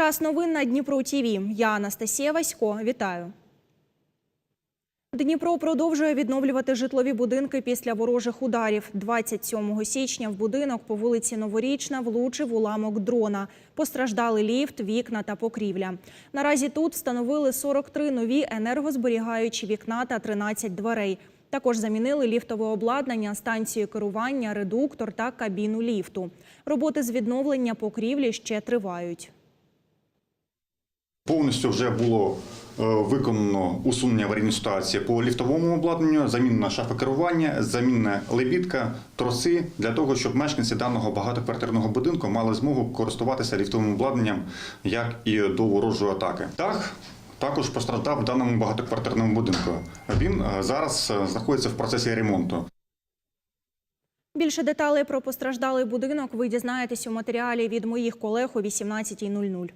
Час новин на Дніпро ТІВІ. Я Анастасія Васько. Вітаю. Дніпро продовжує відновлювати житлові будинки після ворожих ударів. 27 січня в будинок по вулиці Новорічна влучив уламок дрона. Постраждали ліфт, вікна та покрівля. Наразі тут встановили 43 нові енергозберігаючі вікна та 13 дверей. Також замінили ліфтове обладнання, станцію керування, редуктор та кабіну ліфту. Роботи з відновлення покрівлі ще тривають. Повністю вже було е, виконано усунення аварійної ситуації по ліфтовому обладнанню, замінена шафа керування, замінена лебідка, троси для того, щоб мешканці даного багатоквартирного будинку мали змогу користуватися ліфтовим обладнанням як і до ворожої атаки. Дах також постраждав в даному багатоквартирному будинку. Він е, зараз е, знаходиться в процесі ремонту. Більше деталей про постраждалий будинок ви дізнаєтесь у матеріалі від моїх колег о 18.00.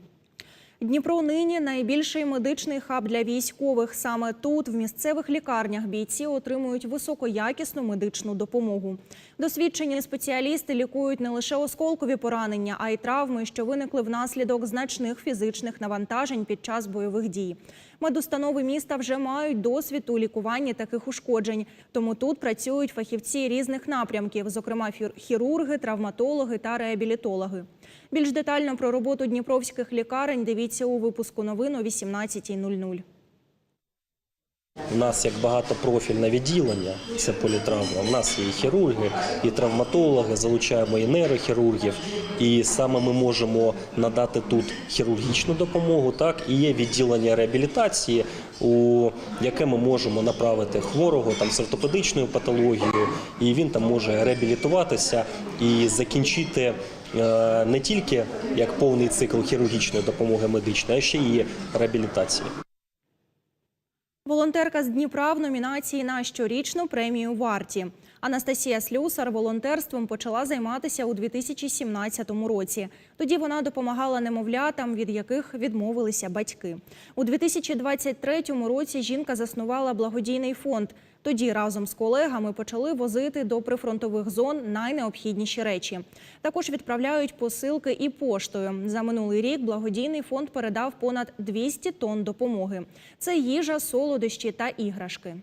Дніпро нині найбільший медичний хаб для військових. Саме тут, в місцевих лікарнях, бійці отримують високоякісну медичну допомогу. Досвідчені спеціалісти лікують не лише осколкові поранення, а й травми, що виникли внаслідок значних фізичних навантажень під час бойових дій. Медустанови міста вже мають досвід у лікуванні таких ушкоджень. Тому тут працюють фахівці різних напрямків, зокрема хірурги, травматологи та реабілітологи. Більш детально про роботу дніпровських лікарень дивіться у випуску новин о 18.00. У нас як багатопрофільне відділення, це політравма. У нас є і хірурги, і травматологи, залучаємо і нейрохірургів. І саме ми можемо надати тут хірургічну допомогу. Так і є відділення реабілітації, у яке ми можемо направити хворого там з ортопедичною патологією, і він там може реабілітуватися і закінчити. Е, Не тільки як повний цикл хірургічної допомоги медичної, а ще і реабілітації. Волонтерка з Дніпра в номінації на щорічну премію варті. Анастасія Слюсар волонтерством почала займатися у 2017 році. Тоді вона допомагала немовлятам, від яких відмовилися батьки. У 2023 році жінка заснувала благодійний фонд. Тоді разом з колегами почали возити до прифронтових зон найнеобхідніші речі. Також відправляють посилки і поштою. За минулий рік благодійний фонд передав понад 200 тонн допомоги. Це їжа, солодощі та іграшки.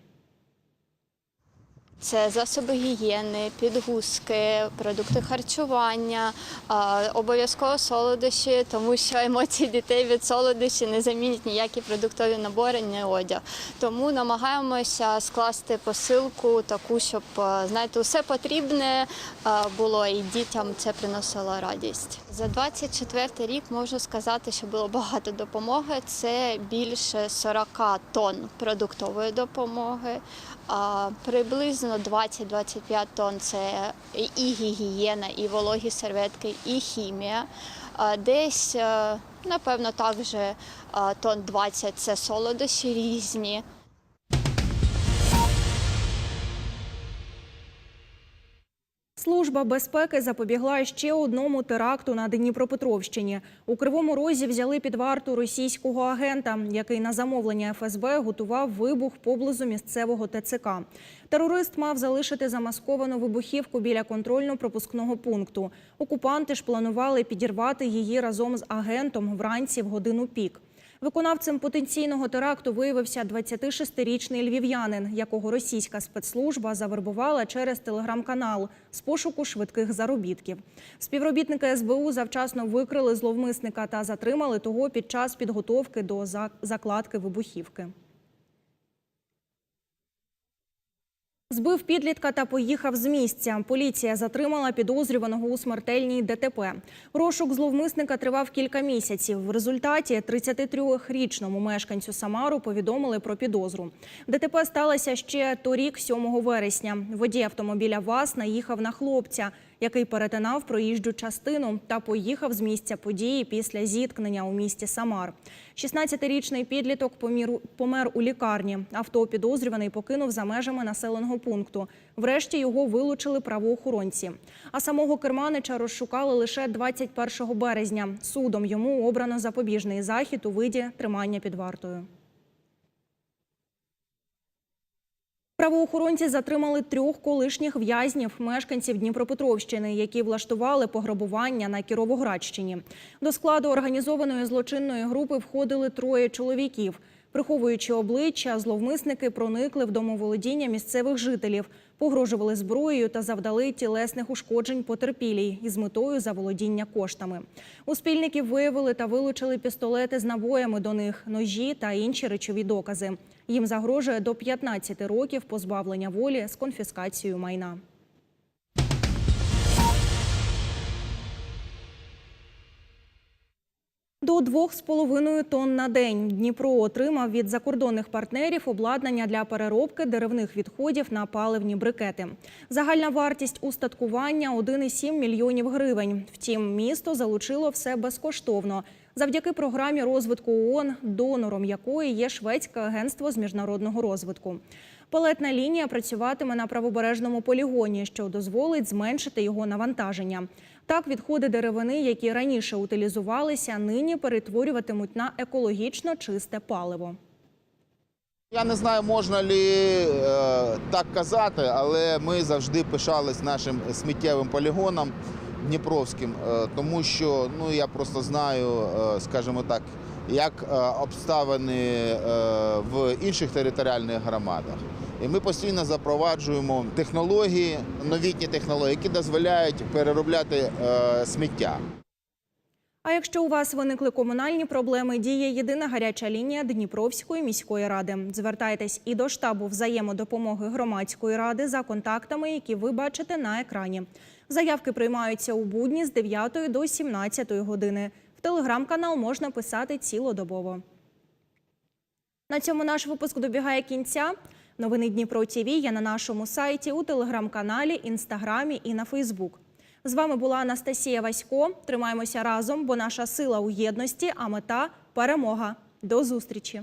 Це засоби гігієни, підгузки, продукти харчування, обов'язково солодощі, тому що емоції дітей від солодощі не замінять ніякі продуктові набори, ні одяг. Тому намагаємося скласти посилку таку, щоб знаєте, усе потрібне було і дітям це приносило радість. За 24 рік можу сказати, що було багато допомоги. Це більше 40 тонн продуктової допомоги. А, Приблизно 20-25 тонн це і гігієна, і вологі серветки, і хімія. Десь, е, напевно, також е, тонн 20 це солодощі різні. Служба безпеки запобігла ще одному теракту на Дніпропетровщині. У Кривому Розі взяли під варту російського агента, який на замовлення ФСБ готував вибух поблизу місцевого ТЦК. Терорист мав залишити замасковану вибухівку біля контрольно-пропускного пункту. Окупанти ж планували підірвати її разом з агентом вранці в годину пік. Виконавцем потенційного теракту виявився 26-річний львів'янин, якого російська спецслужба завербувала через телеграм-канал з пошуку швидких заробітків. Співробітники СБУ завчасно викрили зловмисника та затримали того під час підготовки до закладки вибухівки. Збив підлітка та поїхав з місця. Поліція затримала підозрюваного у смертельній ДТП. Розшук зловмисника тривав кілька місяців. В результаті 33-річному мешканцю Самару повідомили про підозру. ДТП сталося ще торік, 7 вересня. Водій автомобіля ВАЗ наїхав на хлопця, який перетинав проїжджу частину та поїхав з місця події після зіткнення у місті Самар. 16-річний підліток помер у лікарні. Авто підозрюваний покинув за межами населеного пункту. Врешті його вилучили правоохоронці. А самого керманича розшукали лише 21 березня. Судом йому обрано запобіжний захід у виді тримання під вартою. Правоохоронці затримали трьох колишніх в'язнів, мешканців Дніпропетровщини, які влаштували пограбування на Кіровоградщині. До складу організованої злочинної групи входили троє чоловіків. Приховуючи обличчя, зловмисники проникли в домоволодіння місцевих жителів, погрожували зброєю та завдали тілесних ушкоджень потерпілій із метою заволодіння коштами. У спільників виявили та вилучили пістолети з набоями до них, ножі та інші речові докази. Їм загрожує до 15 років позбавлення волі з конфіскацією майна. До 2,5 тонн на день Дніпро отримав від закордонних партнерів обладнання для переробки деревних відходів на паливні брикети. Загальна вартість устаткування 1,7 мільйонів гривень. Втім, місто залучило все безкоштовно завдяки програмі розвитку ООН, донором якої є шведське агентство з міжнародного розвитку. Палетна лінія працюватиме на правобережному полігоні, що дозволить зменшити його навантаження. Так, відходи деревини, які раніше утилізувалися, нині перетворюватимуть на екологічно чисте паливо. Я не знаю, можна ли е, так казати, але ми завжди пишались нашим сміттєвим полігоном Дніпровським, е, тому що ну я просто знаю, е, скажімо так, як е, обставини е, в інших територіальних громадах. І ми постійно запроваджуємо технології, новітні технології, які дозволяють переробляти е, сміття. А якщо у вас виникли комунальні проблеми, діє єдина гаряча лінія Дніпровської міської ради. Звертайтесь і до штабу взаємодопомоги громадської ради за контактами, які ви бачите на екрані. Заявки приймаються у будні з 9 до 17 години. В телеграм-канал можна писати цілодобово. На цьому наш випуск добігає кінця. Новини Дніпро ТІВІ є на нашому сайті, у телеграм-каналі, інстаграмі і на Фейсбук. З вами була Анастасія Васько. Тримаємося разом, бо наша сила у єдності, а мета перемога. До зустрічі!